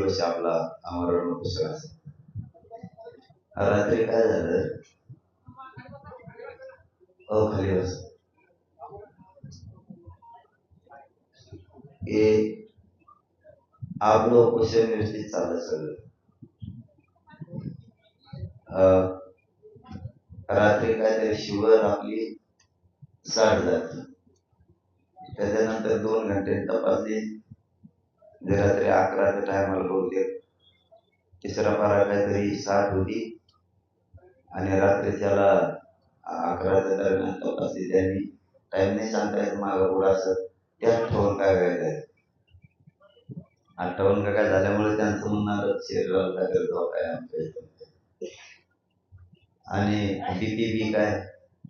दिवस आपला आमरण उपोषण असेल. रात्री काय झालं? अ खाली बस. हे आपलं उपोषण व्यवस्थित चाललं सगळं. अं, रात्री काहीतरी शिवर आपली साठ झाली. त्याच्यानंतर दोन घंटे तपासली जे रात्री अकराच्या टायमाला बोलते तिसरा पारा काहीतरी साठ होती. आणि रात्री त्याला अकराच्या दरम्यान तपासली त्यांनी टाइम नाही सांगता येत मागं पुढं असं. त्यात ठेवून काय व्हायचं आणि का काय झाल्यामुळे त्यांचं म्हणणार शरीराला काय धोका काय आमच्या इथं. आणि बीपी बी काय?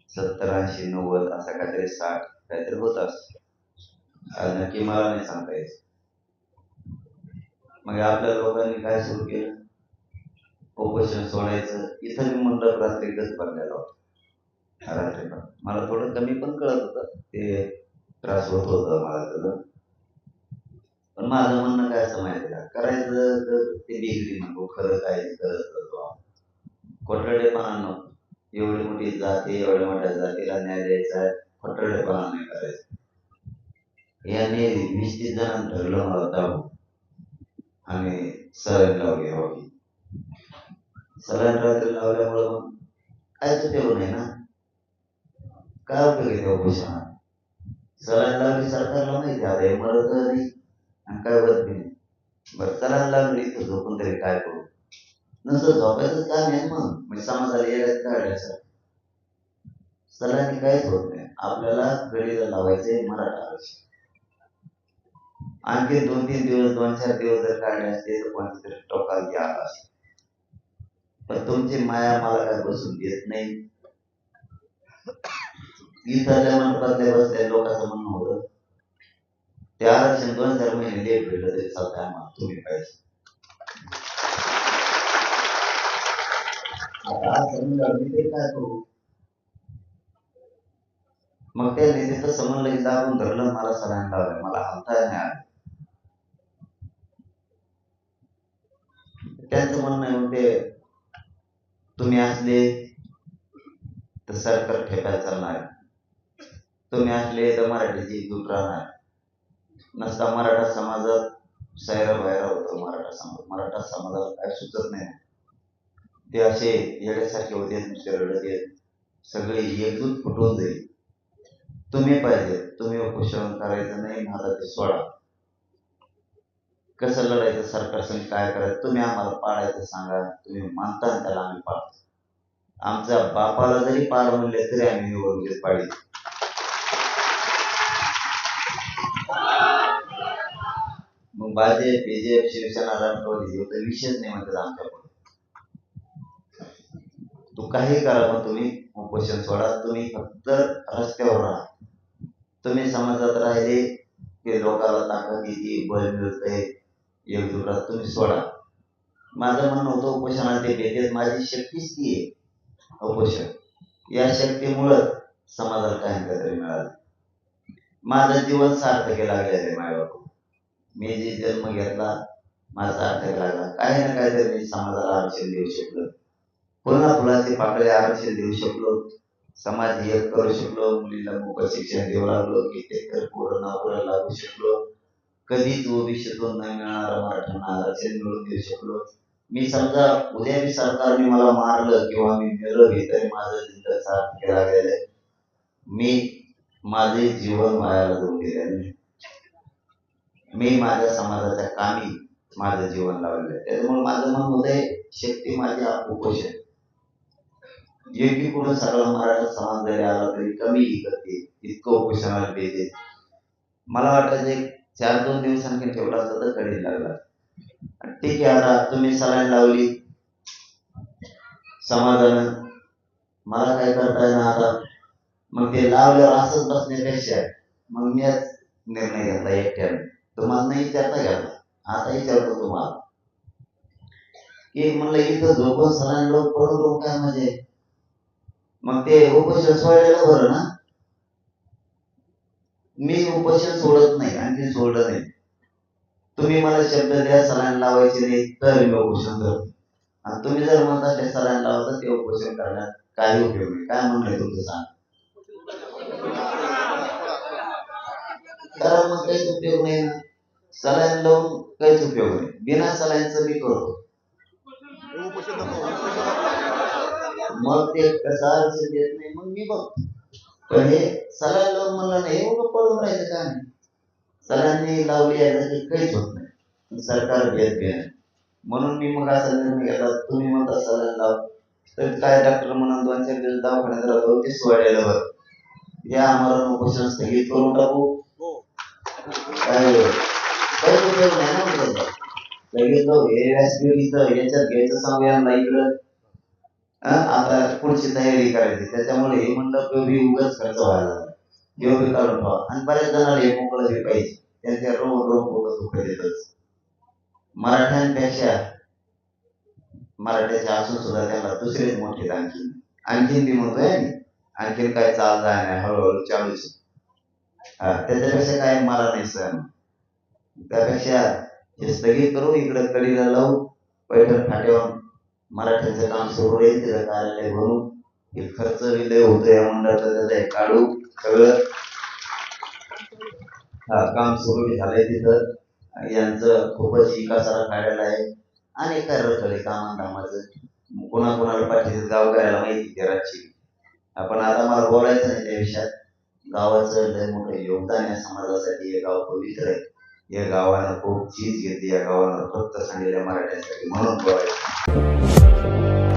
सत्तर ऐंशी नव्वद असा काहीतरी साठ काहीतरी होत असत नक्की मला नाही सांगता येत. मग आपल्या लोकांनी काय सुरू केलं? उपोषण सोडायचं. इथं मी म्हणलं रात्री गच भरलेला होता. मला थोडं कमी पण कळत होतं. ते त्रास होत होता मला त्याचं. पण माझं म्हणणं काय असं माहिती का? करायचं तर ते डिग्री नको खरं काय करत करतो खोटरडेपणा नको. एवढी मोठी जाती एवढ्या मोठ्या जातीला न्याय द्यायचा आहे. खोटरडेपणा नाही करायचं. याने वीस तीस जणांना ठरलं मला दाबू आणि सलाईन लावली हवी सलाईन रात्री लावल्यामुळं मग ठेवू चुकेलो नाही ना. काय उपयोग आहे त्या उपोषणात सलाईन लावली सरकारला माहिती आहे आता हे मरत नाही आणि काय होत नाही. बरं सलाईन लावली तर झोपून तरी काय करू? नसं झोपायचं काम आहे मग. म्हणजे समाजाला येण्यात काढायचं सलाईन काहीच होत नाही. आपल्याला गडीला लावायचे मराठा आरक्षण. आणखी दोन तीन दिवस दोन चार दिवस जर काढले असते तर कोणत्या तरी टोकाला असते पण तुमची माया मला काय बसून घेत नाही? गीताच्या मंत्रातले बसल्या लोकांचं म्हणणं होतं ते आरक्षण दोन चार महिने लेट भेटलं तरी चालतंय आम्हाला तुम्ही पाहिजे. काय करू? मग त्या तिथं समजलं की दाबून धरलं मला सलाईन लावलं मला हलता नाही आलं त्यांचं म्हणणं आहे मग ते तुम्ही असले तर सरकार ठेकायला चालणार. तुम्ही असले तर मराठीची एकजूट राहणार. नसता मराठा समाजात सैरा बाहेर होतो मराठा समाज. मराठा समाजाला काय सुचत नाही. ते असे येण्यासारखे होते दुसरे रडते सगळे एकजूट फुटून जाईल. तुम्ही पाहिजे तुम्ही उपोषण करायचं नाही मला ते सोडा. कसं लढायचं सरकार काय करायचं तुम्ही आम्हाला पाळायचं सांगा तुम्ही मानता त्याला आम्ही पाळतो आमच्या बापाला जरी पाळ म्हणले तरी आम्ही निवडणुकीत पाडी मग भाजप बीजेप शिवसेना राष्ट्रवादी तर विषयच नाही म्हणतात आमच्याकडे तू काही करा पण तुम्ही उपोषण सोडा तुम्ही फक्त रस्त्यावर राहा. तुम्ही समाजात राहिले की लोकांना ताकद येते बळ मिळतंय. एक राहा तुम्ही सोडा. माझं म्हणणं होतं उपोषणाला ते भेटेल माझी शक्तीच ती आहे. उपोषण. या शक्तीमुळं समाजाला काही तरी मिळालं. माझं जीवन सार्थकी लागलेलं आहे माझ्यावर मी जे जन्म घेतला माझा सार्थक लागला. काही ना काहीतरी मी समाजाला आरक्षण देऊ शकलो. पुन्हा फुलाचे पाकळे आरक्षण देऊ शकलो. समाज एक करू शकलो. मुलीला मोफत शिक्षण देऊ लागलो. कित्येक पूर्ण नोकऱ्या लागू शकलो. कधीच ओबीसीतून नाही मिळणार मराठ्यांना आरक्षण मिळून देऊ शकलो मी समजा उद्या मी सरकारने मला मारलं किंवा मी मेलं तरी माझं जिंकत सार्थ लागलेलं आहे. मी माझे जीवन वायाला जाऊ दिलेलं मी माझ्या समाजाच्या कामी माझं जीवन लावलेलं आहे. त्याच्यामुळे माझं मन होतंय शक्ती माझी उपोषण एकीकडून सगळा मराठा समाज जरी आला तरी कमी करते इतकं उपोषणाला देते मला वाटतं चार दोन दिवस आणखी ठेवला असता तर कधी लागला ठीक आहे आता तुम्ही सलाईन लावली. समाधान. मला काय करता येणार आता? मग ते लावल्यावर असंच बसण्यापेक्षा मग मीच निर्णय घेतला एकट्याने. तुम्हाला नाही विचारता घ्यायला आता विचारतो तुम्हाला. की म्हणलं इथं झोपून सलाईन लोक पडून लोक काय म्हणजे? मग ते उपोषण सोडायला बरं ना? मी उपोषण सोडत नाही आणखी सोडलं नाही. तुम्ही मला शब्द द्या सलाईन लावायचे नाही तर मी उपोषण करतो. आणि तुम्ही जर म्हणता ते सलाईन लावता ते उपोषण करण्यात काही उपयोग नाही. काय म्हणणं तुमचं सांग. करा मग काहीच उपयोग नाही. ना सलाईन लावून काहीच उपयोग नाही. बिना सलाईनचं मी करतो. मग ते कसा देत नाही मग मी बघतो. पण हे लावून म्हणलं नाही हे उगं पळून राहायचं का नाही? सलाईननी लावली आहे ना ते काहीच होत नाही. सरकार घेत घे. म्हणून मी मग असा निर्णय घेतला तुम्ही म्हणता सलाईन लाव. तर काय डॉक्टर म्हणून दोन चार दिवस दवाखान्यात राहतो ते सोडायला बरं या आम्हाला उपोषण स्थगित करून टाकू. काय काही उपयोग नाही ना. लगेच याच्यात घ्यायचं सांगूया इकडं. हा, आता पुढची तयारी करायची. त्याच्यामुळे हे मंडप बी उगाच खर्च व्हायला योग्य काढून पाहा आणि बऱ्याच जणांना हे मोकळं हे पाहिजे. त्यांच्या रोग रोग पोट दुःख देतच मराठ्यांपेक्षा मराठ्याचे असून सुद्धा त्यांना दुसरेच मोठे आणखी आणखीन. आणखीन बी म्हणतोय आणखीन काय चाल जाय नाही हळूहळू चालूच. हा, त्याच्यापेक्षा काय मला नाही सर त्यापेक्षा हे स्थगित करू इकडं कडीला लावू पैठण फाट्यावर मराठ्यांचं काम सुरू राहील त्याचं कार्यालय भरू. हे खर्च विलय होतोय या मंडळाचा त्याचा हे काढू सगळं. हा काम सुरू झालंय तिथं. यांचं खूपच विकासाला काढलेलं आहे. आणि कार्य झाले कामाकामाचं. कोणा कोणाला पाठीचं गाव करायला माहिती घराची. आपण आता मला बोलायचं नाही त्या विषयात. गावाचं लय मोठं योगदान आहे समाजासाठी हे गाव पवित्र आहे. या गावानं खूप चीज घेतली या गावानं फक्त सांगितल्या मराठ्यांसाठी म्हणून बोलायचं.